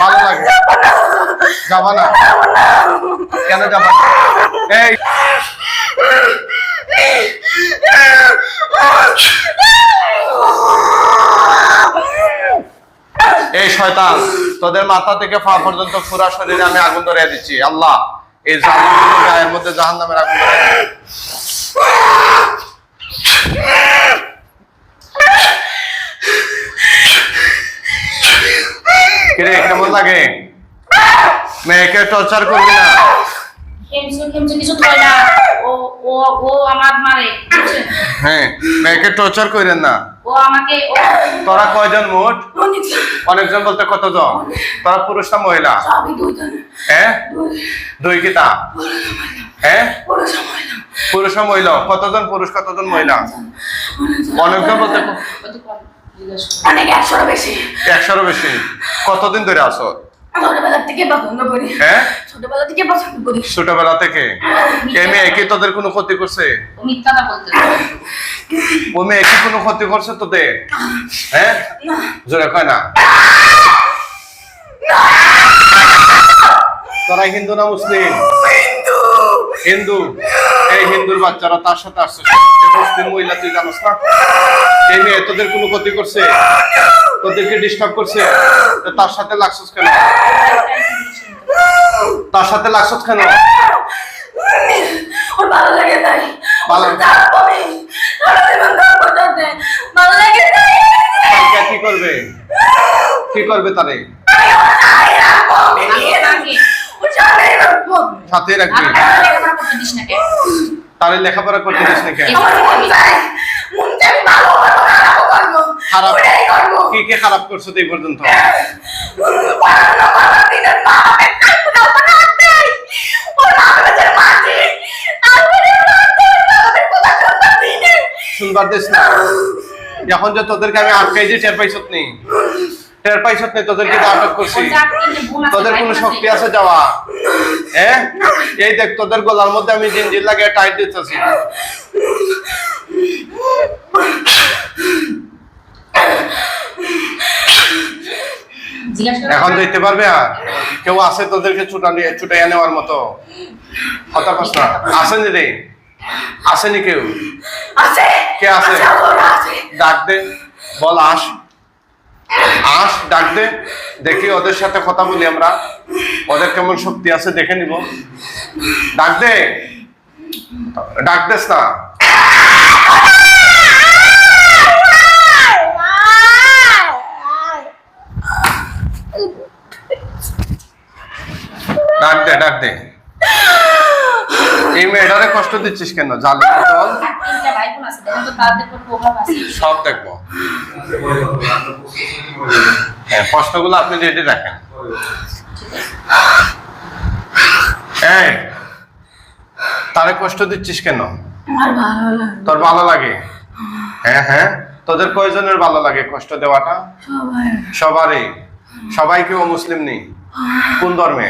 ভালো লাগে। যাবা না। কেন যাবা এই। এই শয়তান, তোদের মাথা থেকে পা পর্যন্ত পুরা শরীরে আমি আগুন ধরিয়ে দিচ্ছি। আল্লাহ, এই গায়ের মধ্যে জাহান নামের আগুন। কিরে কেমন লাগে? মেয়েকে টর্চার করবি না। খেমছে খেমছে কিছু কয় না। ও ও ও আমার মারে হ্যাঁ মেয়েকে টর্চার করেন না। ও আমাকে তোরা কয়জন মোট? অনেকজন। বলতে কতজন? তোরা পুরুষ না মহিলা হ্যাঁ দুই। কিতা হ্যাঁ পুরুষ মহিলা। কতজন পুরুষ কতজন মহিলা? অনেকজন। বলতে অনেক একশোর বেশি। বেশি? কতদিন ধরে আসো ছোটবেলা থেকে পছন্দ করি। হ্যাঁ? ছোটবেলা থেকে পছন্দ করি। ছোটবেলা থেকে? এ মেয়ে কি তোদের কোনো ক্ষতি করছে? ও মিথ্যাটা বলতে ও মেয়ে কি কোনো ক্ষতি করছে তোদের? হ্যাঁ? জোরে কয় না। তোরা হিন্দু না মুসলিম? হিন্দু। এই হিন্দুর বাচ্চারা তার সাথে আসছে মুসলিম মহিলা তুই জানোস না? এই মেয়ে তোদের কোনো ক্ষতি করছে? তোদেরকে ডিস্টার্ব করছে? তার সাথে লাগছস কেন? তার সাথে লাগছস কেন? ওর ভালো লাগে তাই ভালো- ভালো আমি সারা জীবন তার করতে ভালো লাগে তাই কি করবে? কি করবে তারে আমি নিয়ে আগে ও সারাই রাখব সাথে রাখবি। আর লেখাপড়া করতে দিস না কেন? খারাপ কি কি খারাপ করছ তো এই পর্যন্ত? শুনবার দিস না। এখন যে তোদেরকে আমি আটকাই যে টের পাইছত নেই টের পাইছত নেই তোদেরকে আটক করছি? তোদের কোনো শক্তি আছে যাওয়া? হ্যাঁ এই দেখ তোদের গলার মধ্যে আমি জিঞ্জির লাগিয়ে টাইট দিতেছি। এখন দেখতে পারবে আর? কেউ আছে তোদেরকে ছুটানিয়ে ছুটাইয়া নেওয়ার মতো? কস না। আসেনি রে? আসেনি কেউ? আছে। কে আছে। ডাক দে। বল আস। আস, ডাক দে। দেখি ওদের সাথে কথা বলি আমরা। ওদের কেমন শক্তি আছে দেখে নিব। ডাক দে। ডাক না। ডাক দে ডাক দে। এই মেয়েটারে কষ্ট দিচ্ছিস কেন? জালি সব দেখব। হ্যাঁ প্রশ্নগুলো আপনি রেডি রাখেন। এই তারে কষ্ট দিচ্ছিস কেন? তোর ভালো লাগে? হ্যাঁ হ্যাঁ তোদের কয়জনের ভালো লাগে কষ্ট দেওয়াটা? সবারই। সবাই কেউ মুসলিম নেই? কোন ধর্মে?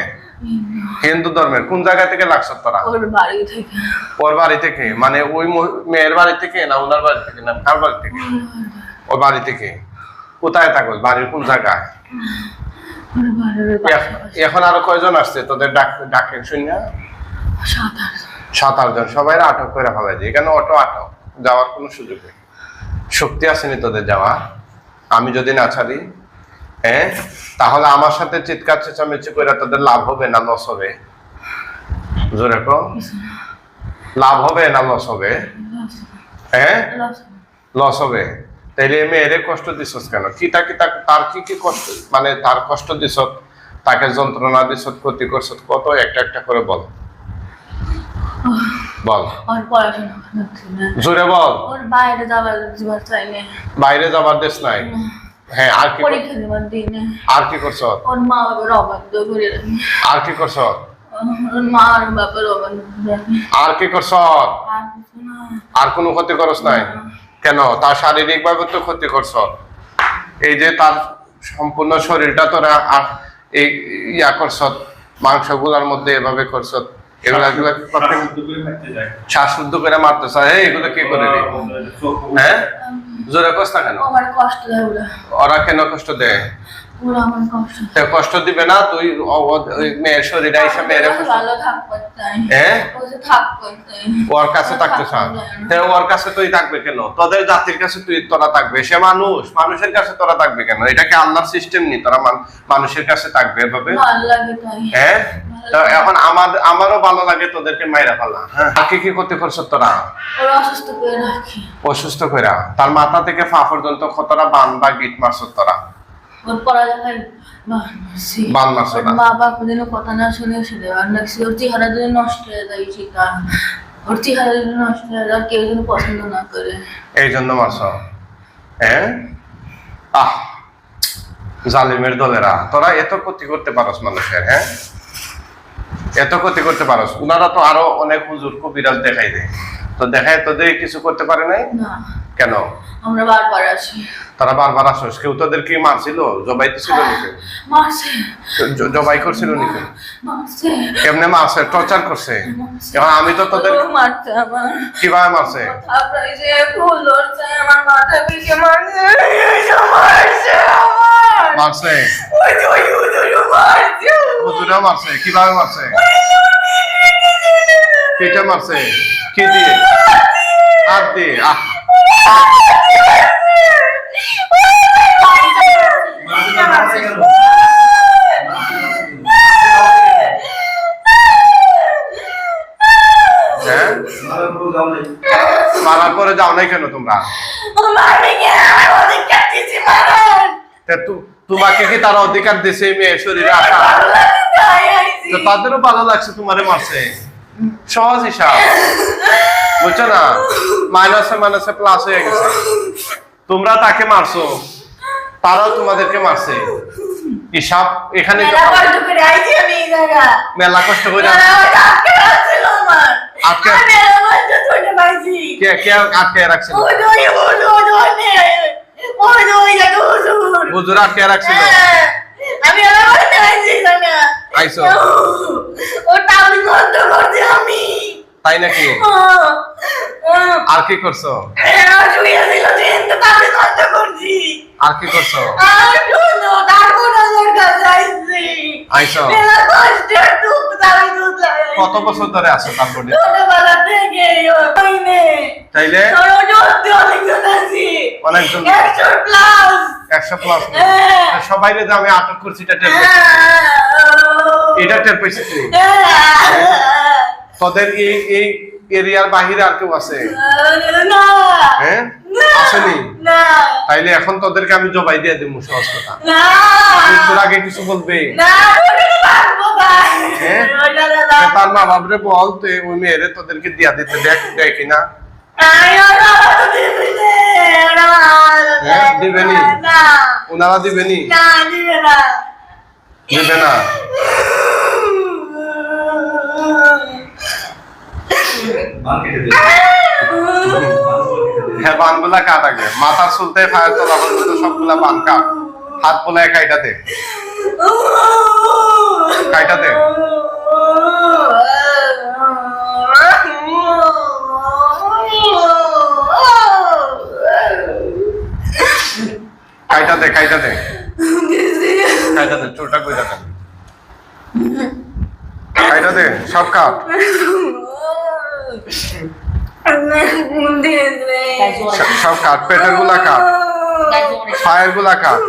হিন্দু ধর্মের কোন জায়গা থেকে লাগছ তোরা? ওর বাড়ি থেকে। ওর বাড়ি থেকে? মানে ওই মেয়ের বাড়ি থেকে না ওনার বাড়ি থেকে না কার বাড়ি থেকে? ওর বাড়ি। থেকে। কোথায় থাকো বাড়ির কোন জায়গায়? এখন আরও কয়জন আসছে? তোদের ডাক ডাকে শুনে সাঁতার সাত আটজন সবাই আটক করে ফেলা যায়। এখানে অটো আটক। যাওয়ার কোনো সুযোগ নেই। শক্তি আসেনি তোদের যাওয়া আমি যদি না ছাড়ি হ্যাঁ? তাহলে আমার সাথে চিৎকার চেঁচামেচি করে তোদের লাভ হবে না লস হবে? জোরে কো লাভ হবে না লস হবে? হ্যাঁ? লস হবে। তাইলে মেয়েরে কষ্ট দিছস কেন? কিতা কিতা তার কি কি কষ্ট মানে তার কষ্ট দিছ তাকে যন্ত্রণা দিছ ক্ষতি করছ কত? একটা একটা করে বল। বল। জোরে যাবার বাইরে যাবার দেশ নাই। হ্যাঁ আর কি আর কি করছ? ওর মা বাবার অবাধ্য করে আর কি করছ? ওর মা আর বাবার অবাধ্য আর কি করছ? আর কোনো ক্ষতি করস নাই? কেন? তার শারীরিক ভাবে তো ক্ষতি করছ। এই যে তার সম্পূর্ণ শরীরটা তোরা এই ইয়া করছ মাংসগুলোর মধ্যে এভাবে করছ। এগুলা এগুলা শ্বাস শুদ্ধ করে মারতে চায় এই, এগুলো কি করে রে? হ্যাঁ জোরে কষ্ট কেন? আমার কষ্ট দেয় ওরা কেন কষ্ট দেয়? ওরা আমার কষ্ট কষ্ট দিবে না তুই ওই মেয়ের শরীরে এসে মেয়ের ভালো থাকতে চাই হ্যাঁ? থাকতে চাই ওর কাছে থাকতে চান তে ওর কাছে তুই থাকবে কেন? তোদের জাতির কাছে তুই তোরা থাকবে। সে মানুষ মানুষের কাছে তোরা থাকবে কেন? এটাকে আল্লাহর সিস্টেম নি তোরা মানুষের কাছে থাকবে এভাবে? ভালো লাগে তাই। হ্যাঁ? তো এখন আমার আমারও ভালো লাগে তোদেরকে মাইরা ফেলা। হ্যাঁ আর কি কি করতে করছ তোরা? অসুস্থ করে রাখি। অসুস্থ কইরা। তার মাথা থেকে পা পর্যন্ত কতটা বান বা গিট মারছো তোরা? ওর পড়ালেখায় বান মারছো না। মা বাপ যেন কথা না শুনে শুনে আর নাকি ওর চেহারা যেন নষ্ট হয়ে যায় সেটা। ওর চেহারা যেন নষ্ট হয়ে যায় কেউ যেন পছন্দ না করে। এই জন্য মারছো। হ্যাঁ? আহ জালিমের দলেরা তোরা এত ক্ষতি করতে পারস মানুষের হ্যাঁ? এত ক্ষতি করতে পারস। উনারা তো আরও অনেক হুজুর কবিরাজ দেখাই দেয়। তো দেখায় তোদের কিছু করতে পারে নাই? না। কেন? আমরা বারবার আসি। তারা বারবার আসস কেউ তোদের কি মারছিল? জবাই তো ছিল নাকি? মারছে। জবাই করছিল নাকি? মারছে। কেমনে মারছে? টর্চার করছে? এখন আমি তো তোদের মারছে আমার। কীভাবে মারছে? তারপরে এই যে ফুল ধরছে আমার মাথা পিকে মারছে। মারছে মারছে? ওই যে ওই হুজুরও মারছে। হুজুরেও মারছে কীভাবে মারছে? কেটে মারছে? কি দিয়ে? হাত দিয়ে। আহ। হ্যাঁ মারার পরে যাও নাই কেন তোমরা? তোমাকে কি তারা অধিকার দিছে মেয়ের শরীরে আসা তাদেরও ভালো লাগছে, তোমারে মারছে। সহজ হিসাব। বুঝছ না? মাইনাসে মাইনাসে প্লাস হয়ে গেছে। তোমরা তাকে মারছো তারাও তোমাদেরকে মারছে। হিসাব এখানে মেলা কষ্ট করে আমি আটকে আটকে- রাখছিল? হুজুর, আটকে রাখছিল। হ্যাঁ? ও বন্ধ করছি আমি। তাই নাকি ও, ও, আর কি করছ। আর কি করছ। কত বছর ধরে আছো তারপরে মেয়ে। তাইলে অনেকজন। একশো প্লাস হ্যাঁ। সবাই যে আমি আটক করছি এটা টের। হ্যাঁ। এটা টের পেয়েছি হ্যাঁ। তোদের এই এই এরিয়ার বাহিরে আর কেউ আছে হ্যাঁ আসেনি। তাইলে এখন তোদেরকে আমি জবাই দিয়ে দেবো সহজ কথা। মৃত্যুর আগে কিছু বলবে। হ্যাঁ? তা। তার মা বাবরে বল তুই ওই মেয়েরে তোদেরকে দিয়া দিতে দেখ দেয় কিনা আয়, ওরা আমাকে দিবে না। ওরা আমাকে হ্যাঁ, দিবে নি? ওনারা দিবেনি দিবে না। হ্যাঁ বানগুলা কাট আগে। মাথার চুলতে ফায়ার তোলা পর্যন্ত সবগুলা বান কাট। হাত পোলায় কাইটা দে। কাইটা দে। কাইটা দে কাইটা দে। কাইটা দে, চুলটা কইটা দে। কাইটা দে সব কাট সব- কাট পেটেরগুলা কাট পায়েরগুলা কাট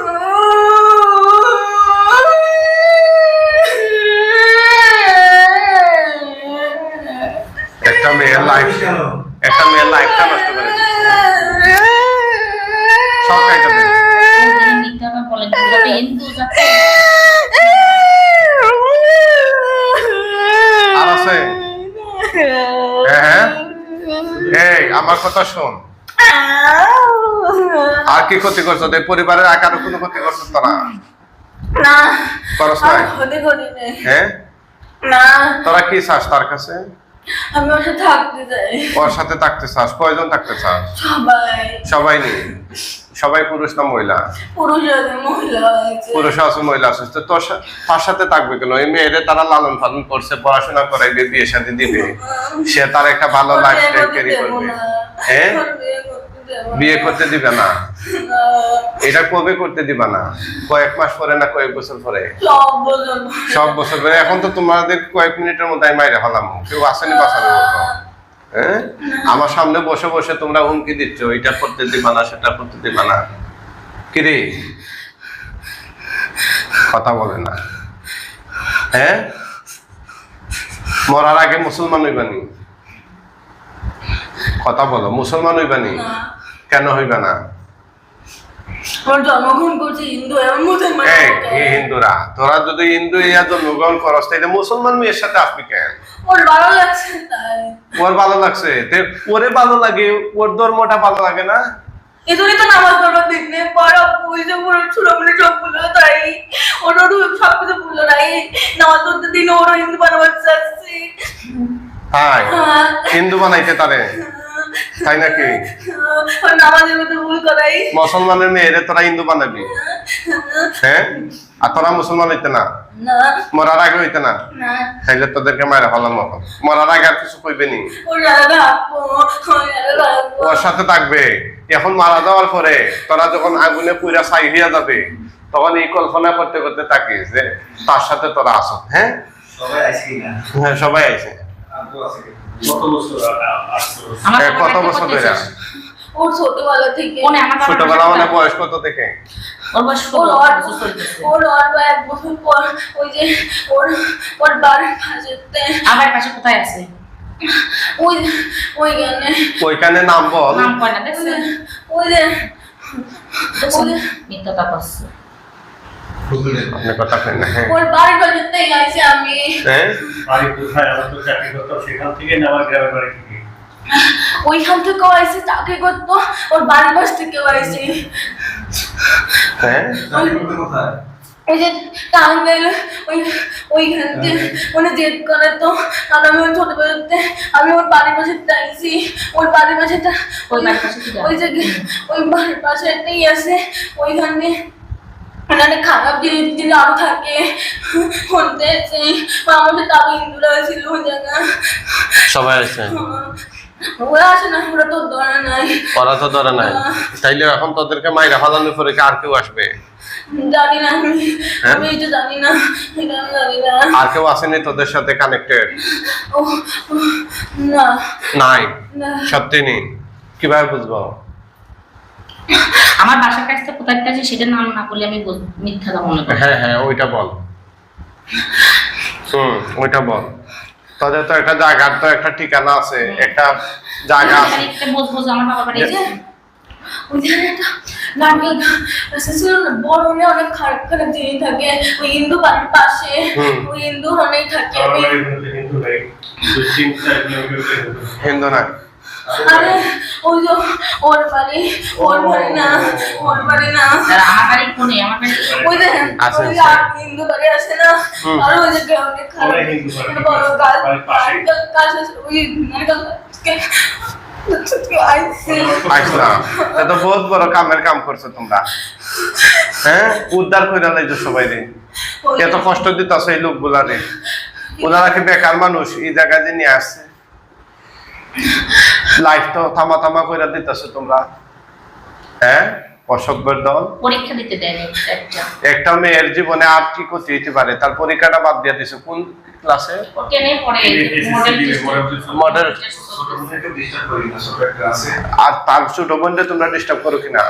একটা মেয়ের লাইফ একটা মেয়ের লাইফটা নষ্ট করে সব আছে। হ্যাঁ হ্যাঁ। আমার কথা শোন। আর কি ক্ষতি করছ? তোর পরিবারের আকারও কোনো ক্ষতি করছ তোরা না? ক্ষতি করি। হ্যাঁ? না। তোরা কি চাস তার কাছে? আমি ওর সাথে থাকতে চাই। ওর সাথে থাকতে চাস? কয়জন থাকতে চাস? সবাই। সবাই নেই? সবাই পুরুষ না মহিলা? পুরুষ আছে মহিলা আছে। পুরুষ আছে মহিলা আছে। তো তোর সাথে থাকবে কেন? এই মেয়েরে তারা লালন পালন করছে পড়াশোনা করাইবে বিয়ে শাদী দিবে। সে তার একটা ভালো লাইফ স্টাইল ক্যারি করবে। হ্যাঁ? বিয়ে করতে দেবো না। এটা কবে করতে দিবা না? কয়েক মাস পরে না কয়েক বছর পরে? সব বছর পরে। এখন তো তোমাদের কয়েক মিনিটের মধ্যে আমি মাইরে ফেলাম। কেউ আসেনি বাঁচানোর মতো। হ্যাঁ আমার সামনে বসে বসে তোমরা হুমকি দিচ্ছ এটা করতে দিবা না সেটা করতে দিবা না। কিরে কথা বলে না। হ্যাঁ মরার আগে মুসলমান হইবানি কথা বলো মুসলমান হইবানি না। কেন হইবা না? হিন্দু এবং মুসলমান এই আমাকে। এই হিন্দুরা তোরা যদি হিন্দু ইয়া জন্মগ্রহণ করস তাহলে মুসলমান মেয়ের সাথে আসবি কেন? ওর ভালো লাগছে ওর ভালো লাগছে? ওরে ভালো লাগে ওর ধর্মটা ভালো লাগে না? এজন্যই তো নামাজ পড়ো দিনে পড়া পুজো পুরো ছোট সব ভুলো তাই। ওর সব কিছু ভুলো নাই নামাজ পড়তে দিন ওর হিন্দু বানাবার চাচ্ছি। হাই হিন্দু বানাইতে তারে। তাই নাকি? নামাজের মধ্যে ভুল করাই। মুসলমানের মেয়েরে তোরা হিন্দু বানাবি। হ্যাঁ? আর তোরা মুসলমান হইতে না? মরার আগে হইতে না? না। তাইলে তোদেরকে মায়ের হলাম মতো মরার আগে আর কিছু কইবে নি? ওর সাথে থাকবে। এখন মারা যাওয়ার পরে তোরা যখন আগুনে পুরা ছাই হইয়া যাবে তখন এই কল্পনা করতে করতে থাকিস যে তার সাথে তোরা আস হ্যাঁ? সবাই আইসি না হ্যাঁ সবাই আছে কত বছর ধরে? ওর ছোটবেলা থেকে। কোনে আমার ছোটবেলা মানে বয়স কত থেকে? ওর বয়স ওর ওর ওর ওর এক বছর পর ওই যে ওর ওর বাড়ির পাশেতে আমার পাশে কোথায় আছে? ওই ওই ওইখানে। নাম বল। নাম কয় না ওই ওই যে দেখছেন? করছে। আপনি কথা কেন হ্যাঁ। ওর বাড়ির পাশেতে গেছি আমি। হ্যাঁ? বাড়ি কোথায়? আমার তো চাকরি করতাম সেখান থেকে আমার গ্রামের বাড়ি থেকে। ওইখান থেকে আইসি চাকরি করতো ওর বাড়ির পাশ থেকে আইসি। হ্যাঁ? কোথায়? ওই যে টাঙ্গাইল ওই ওইখান থেকে উনি জেদ করে তো। আর আমি ওই ছোটবেলাতে আমি ওর বাড়ির পাশে আইসি। ওর বাড়ির পাশেটা ওই বাড়ির পাশে ওই যে ওই বাড়ির পাশেতেই আছে ওইখানে। খারাপ জিনিস যদি আরও থাকে হিন্দুরা ছিল জায়গা। সবাই আছে ওরা আসে না ওরা তো ধরে নাই। ওরা তো ধরে নাই। তাইলে এখন তোদেরকে মাইরা ফালানোর পরে আর কেউ আসবে? জানি না আমি। হ্যাঁ? আমি এটা জানি না। এটা জানি না। আর কেউ আসেনি তোদের সাথে কানেক্টেড না। সত্যি নেই। কীভাবে বুঝব? আমার বাসার কাছ কোথায় আছে সেটা নাম না বলে আমি মিথ্যা কথা মনে করি। হ্যাঁ হ্যাঁ ওইটা বল। হুম ওইটা বল। তোদের তো একটা জায়গার তো একটা ঠিকানা আছে একটা জায়গা আছে। একটা বোঝ বোঝ আমার বাবার বাড়ি। যে ওই যে একটা নারকেল গাছ ছিল না বড় হলে অনেক খারাপ খারাপ জিনিস থাকে। ওই হিন্দু বাড়ির পাশে ওই অনেক থাকে। হিন্দু না আরে ওই যে ওর বাড়ি ওর বাড়ি না ওর বাড়ি না। আমার বাড়ি কোনে? আমার বাড়ি ওই যে ওই যে আর হিন্দু বাড়ি আছে না আর ওই যে খারাপ বাড়ি। ওই নারকেল তো বহুত বড় কামের কাম করছ তোমরা। হ্যাঁ? উদ্ধার করে লাইছো সবাই রে। এত কষ্ট দিতেছ এই লোকগুলা রে ওনারা কি বেকার মানুষ? এই জায়গায় যে নিয়ে আসছে। লাইফ তো থামা থামা করে দিতেছ তোমরা। হ্যাঁ অসভ্যের দল পরীক্ষা দিতে দেয়নি একটা। একটা মেয়ের জীবনে আর কি ক্ষতি হইতে পারে? তার পরীক্ষাটা বাদ দিয়ে দিছে। কোন ক্লাসে মডেল আর তার ছোট বোনকে তোমরা ডিস্টার্ব করো কিনা?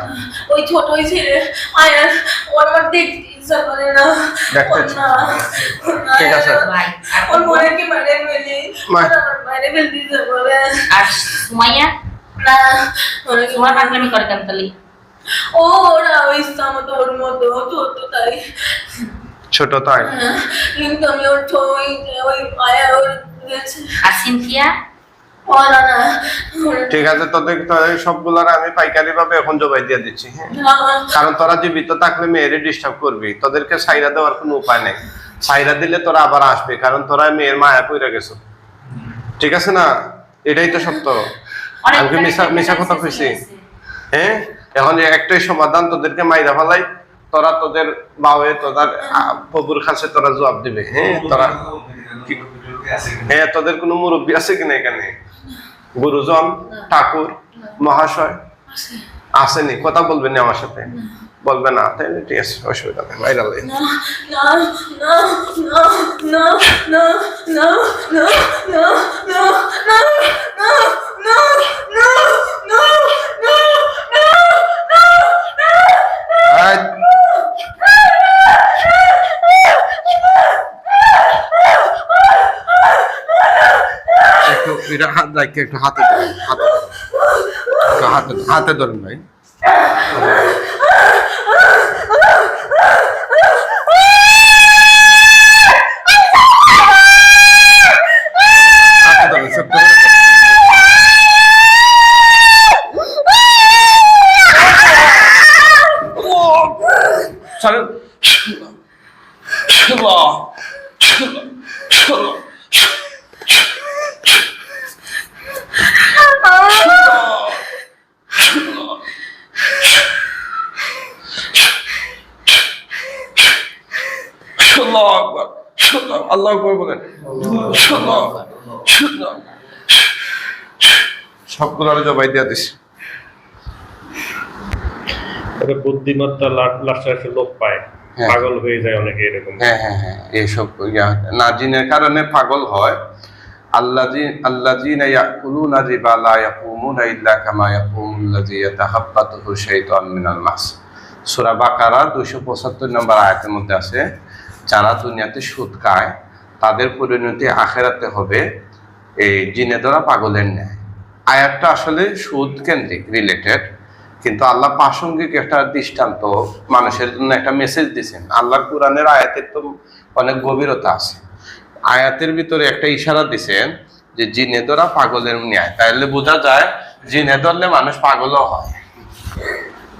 ওই ছোট ওই ছেলে আয়ার ওর আমার দেখতে ইচ্ছা করে না। ঠিক আছে। ভাই ওর মনে কি মেরে ফেলি। মেরে ফেলতে ইচ্ছা করে। আর সুমাইয়া? না ওর কি তোমার পাগলামি করে কেন তাহলে? ও ওরা ওই ইচ্ছা মতো ওর মতো ছোট তাই। ছোট তাই। কিন্তু আমি ওর ওই ওই আয়া ওর আর সিনথিয়া? ওরা না। ওরা- ঠিক আছে তোদের তোদের সবগুলার আমি পাইকারি ভাবে এখন জবাই দিয়ে দিচ্ছি হ্যাঁ? কারণ তোরা জীবিত থাকলে মেয়েরে ডিস্টার্ব করবি। তোদেরকে সাইরা দেওয়ার কোনো উপায় নেই। সাইরা দিলে তোরা আবার আসবে কারণ তোরা মেয়ের মায়া পইরা গেছো। ঠিক আছে না? এটাই তো সত্য। অনেক আমি মিশা- মিশা কথা কইছি? হ্যাঁ? এখন একটাই সমাধান তোদেরকে মাইরা ফেলাই। তোরা তোদের বাউয়ে তোদের প্রভুর কাছে তোরা জবাব দিবে হ্যাঁ তোরা হ্যাঁ তোদের কোনো মুরব্বী আছে কিনা এখানে গুরুজন ঠাকুর মহাশয় আসেনি কথা বলবেন আমার সাথে বলবে না তাহলে ঠিক আছে অসুবিধা নেই। না এটা হাত রাখে একটু হাতে হাতে হাতে ধরেন ভাই হাতে ধরেন ছোট্ট করে ধরেন। ছাড়েন আল্লাহ আকবার আল্লাহ আকবার বলেন। সবগুলো জবাই দিয়া দিছি। তবে বুদ্ধিমত্তা লাস্টে একটা লোক পায়। হ্যাঁ। পাগল হয়ে যায় অনেকে এরকম। হ্যাঁ হ্যাঁ হ্যাঁ এইসব ইয়া কারণে পাগল হয়। আল্লাজি আল্লাজিনা ইয়াকুলুনা রিবা লা ইয়াকুমুনা ইল্লা কামা ইয়াকুমুল্লাযী ইয়াতাহাব্বাতুহু শাইতান মিনাল মাস সূরা বাকারা 275 নম্বর আয়াতের মধ্যে আছে যারা দুনিয়াতে সুদ খায় তাদের পরিণতি আখেরাতে হবে, এই জিনে ধরা পাগলের ন্যায়। আয়াতটা আসলে সুদ কেন্দ্রিক রিলেটেড কিন্তু আল্লাহ প্রাসঙ্গিক একটা দৃষ্টান্ত মানুষের জন্য একটা মেসেজ দিয়েছেন আল্লাহর কোরআনের আয়াতের তো অনেক গভীরতা আছে। আয়াতের ভিতরে একটা ইশারা দিছেন যে জিনে ধরা পাগলের ন্যায়। তাহলে বোঝা যায় জিনে ধরলে মানুষ পাগলও হয়।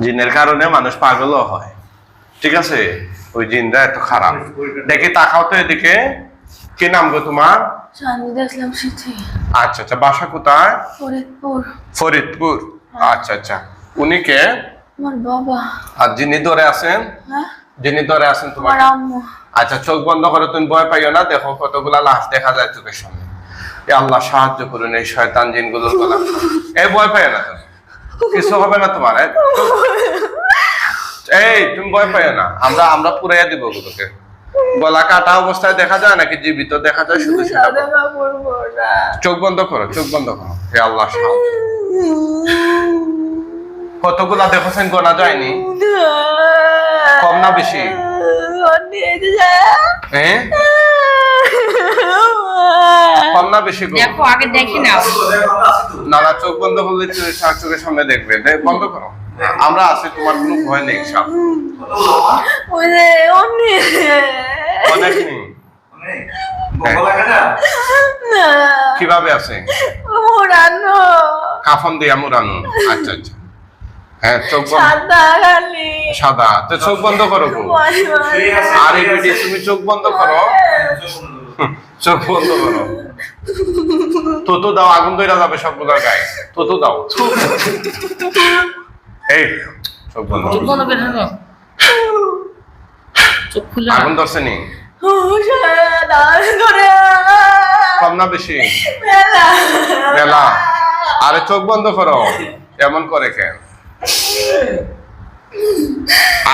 জিনের কারণে মানুষ পাগলও হয়। ঠিক আছে? ওই জিনটা এত খারাপ। দেখি তাকাও তো এদিকে। কি নাম গো তোমার? শান্তিদা ইসলাম সিথি আচ্ছা আচ্ছা বাসা কোথায়? ফরিদপুর। ফরিদপুর। আচ্ছা আচ্ছা। উনি কে? আমার বাবা। আর যিনি ধরে আছেন? হ্যাঁ? যিনি ধরে আছেন তোমার আম্মু। আচ্ছা চোখ বন্ধ করে তুমি ভয় পাইও না দেখো কতগুলা লাশ দেখা যায় চোখের সামনে। এ আল্লাহ সাহায্য করুন এই শয়তান জিনগুলোর গলা। এ ভয় পাইও না তুমি? কিছু হবে না তোমার এই তুমি ভয় পাইও না। আমরা আমরা পুরাইয়া দিব ওগুলোকে। গলা কাটা অবস্থায় দেখা যায় নাকি জীবিত দেখা যায় শুধু সেটা চোখ বন্ধ করো চোখ বন্ধ করো। হে আল্লাহ কতগুলা দেখেছেন? গোনা যায়নি? কম না বেশি? হ্যাঁ কম না বেশি দেখো আগে দেখি না না চোখ বন্ধ করলে চোখের সামনে দেখবে। বন্ধ করো। আমরা আছি তোমার কোনো ভয় নেই সব অনেক। নেই কীভাবে আছে? কাফন দিয়া মুরানো আচ্ছা আচ্ছা। হ্যাঁ চোখ বন্ধ। সাদা তো চোখ বন্ধ করো গো। আর এই ভিডিও তুমি চোখ বন্ধ করো। চোখ বন্ধ করো। তোতো দাও আগুন দইরা যাবে সবগুলোর গায়ে। তোতো দাও। এই চোখ বন্ধ চোখ বন্ধ করে থাকো। চোখ খুলে আগুন ধরছে নি কম না বেশি? বেলা। আরে চোখ বন্ধ করো। এমন করে কেন?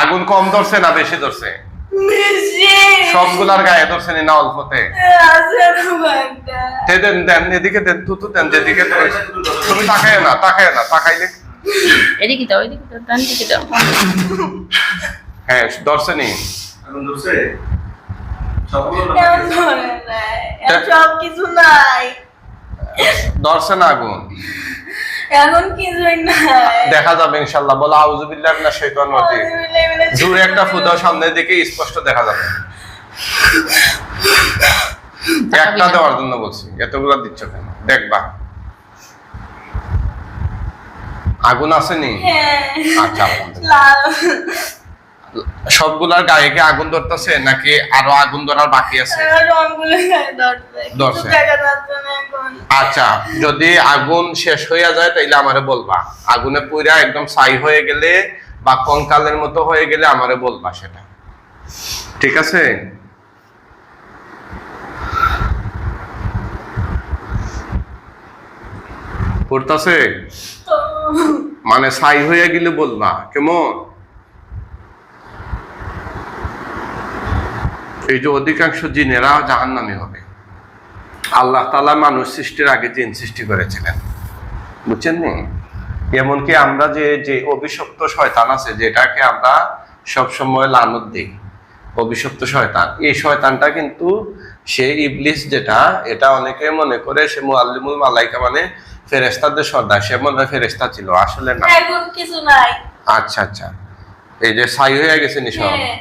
আগুন কম ধরছে না বেশি ধরছে? সবগুলার গায়ে ধরছে নি না অল্পতে? তে দেন দেন এদিকে দেন তুতু দেন যেদিকে তুমি তাকায় না তাকায় না তাকাইলে এদিকে দাও এদিকে দাও ডান দিকে দাও। হ্যাঁ ধরছে নি। সব কিছু নাই। ধরছে আগুন। এখন কিছুই নাই। দেখা যাবে ইনশাল্লাহ। বলো আউজুবিল্লাহ না শৈতান রাজিম। দূরে একটা ফুদাও সামনের দিকে স্পষ্ট দেখা যাবে। একটা দেওয়ার জন্য বলছি। এতগুলো দিচ্ছ কেন? দেখবা। আগুন আসেনি? হ্যাঁ। আচ্ছা সবগুলার গায়ে কি আগুন ধরতেছে নাকি আরও আগুন ধরার বাকি আছে? এখন। আচ্ছা যদি আগুন শেষ হইয়া যায় তাইলে আমারে বলবা। আগুনে পুরা একদম ছাই হয়ে গেলে বা কঙ্কালের মতো হয়ে গেলে আমারে বলবা সেটা। ঠিক আছে? পড়তাছে মানে ছাই হয়ে গেলে বলবা কেমন? এই যে অধিকাংশ জিনেরা জাহান্নামী হবে। আল্লাহ তালা মানুষ সৃষ্টির আগে জিন সৃষ্টি করেছিলেন। বুঝছেন নি? এমনকি আমরা যে যে অভিশপ্ত শয়তান আছে, যেটাকে আমরা সবসময় লানত দিই, অভিশপ্ত শয়তান, এই শয়তানটা কিন্তু সে ইবলিস যেটা এটা অনেকে মনে করে সে মুআল্লিমুল মালাইকা মানে ফেরেস্তাদের সর্দার। সে মনে হয় ফেরেস্তা ছিল আসলে না। এখন কিছু নাই। আচ্ছা আচ্ছা। এই যে ছাই হয়ে গেছে নিশান হ্যাঁ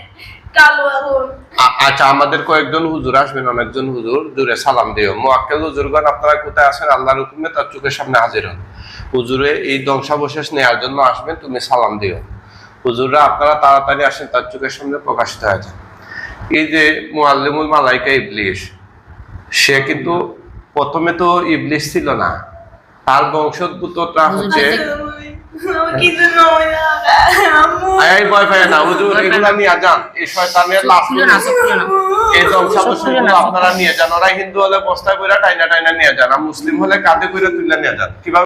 কালো এখন আচ্ছা আমাদের কয়েকজন হুজুর আসবেন অনেকজন হুজুর দূরে সালাম দিও। মোয়াক্কেল হুজুরগণ আপনারা কোথায় আছেন? আল্লাহর হুকুমে তার চোখের সামনে হাজির হন। হুজুরে এই ধ্বংসাবশেষ নেওয়ার জন্য আসবেন তুমি সালাম দিও। হুজুররা আপনারা তাড়াতাড়ি আসেন তার চোখের সামনে প্রকাশিত হয়ে যান এই যে মুআল্লিমুল মালাইকা ইবলিশ সে কিন্তু প্রথমে তো ইবলিশ ছিল না। তার বংশোদ্ভূতটা হচ্ছে এই না হুজুর এগুলা নিয়ে যান। এই শয়তানের লাশ এই ধ্বংসাবশেষগুলো আপনারা নিয়ে যান। ওরা হিন্দু হলে বস্তায় করে টাইনা টাইনা নিয়ে যান। আর মুসলিম হলে কাঁধে করে তুলে নিয়ে যান। কীভাবে